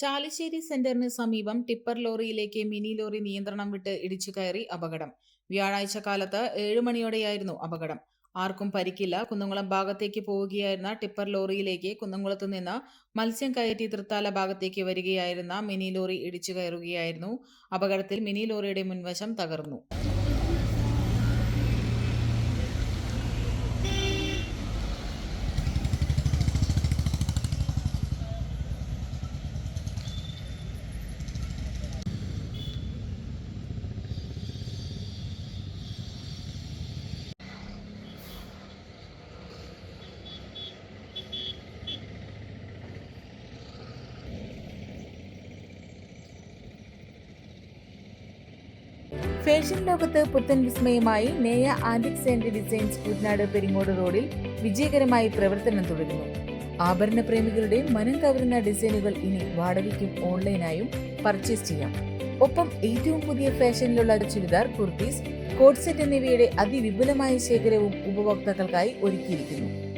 ചാലിശ്ശേരി സെന്ററിന് സമീപം tipper ലോറിയിലേക്ക് mini lorry നിയന്ത്രണം വിട്ട് ഇടിച്ചു കയറി അപകടം. വ്യാഴാഴ്ച കാലത്ത് ഏഴു മണിയോടെയായിരുന്നു അപകടം. ആർക്കും പരിക്കില്ല. കുന്നംകുളം ഭാഗത്തേക്ക് പോവുകയായിരുന്ന ടിപ്പർ ലോറിയിലേക്ക് കുന്നംകുളത്ത് നിന്ന് മത്സ്യം കയറ്റി തൃത്താല ഭാഗത്തേക്ക് വരികയായിരുന്ന മിനി ലോറി ഇടിച്ചു കയറുകയായിരുന്നു. അപകടത്തിൽ മിനി ലോറിയുടെ മുൻവശം തകർന്നു. ഫാഷൻ ലോകത്ത് പുത്തൻ വിസ്മയമായി Neya antiques and designs Kuttanad Peringode റോഡിൽ വിജയകരമായി പ്രവർത്തനം തുടരുന്നു. ആഭരണ പ്രേമികളുടെ മനം കവരുന്ന ഡിസൈനുകൾ ഇനി വാടകയ്ക്കും ഓൺലൈനായും പർച്ചേസ് ചെയ്യാം. ഒപ്പം ഏറ്റവും പുതിയ ഫാഷനിലുള്ള ചുരിദാർ കുർത്തീസ് കോട്ട് സെറ്റ് എന്നിവയുടെ അതിവിപുലമായ ശേഖരവും ഉപഭോക്താക്കൾക്കായി ഒരുക്കിയിരിക്കുന്നു.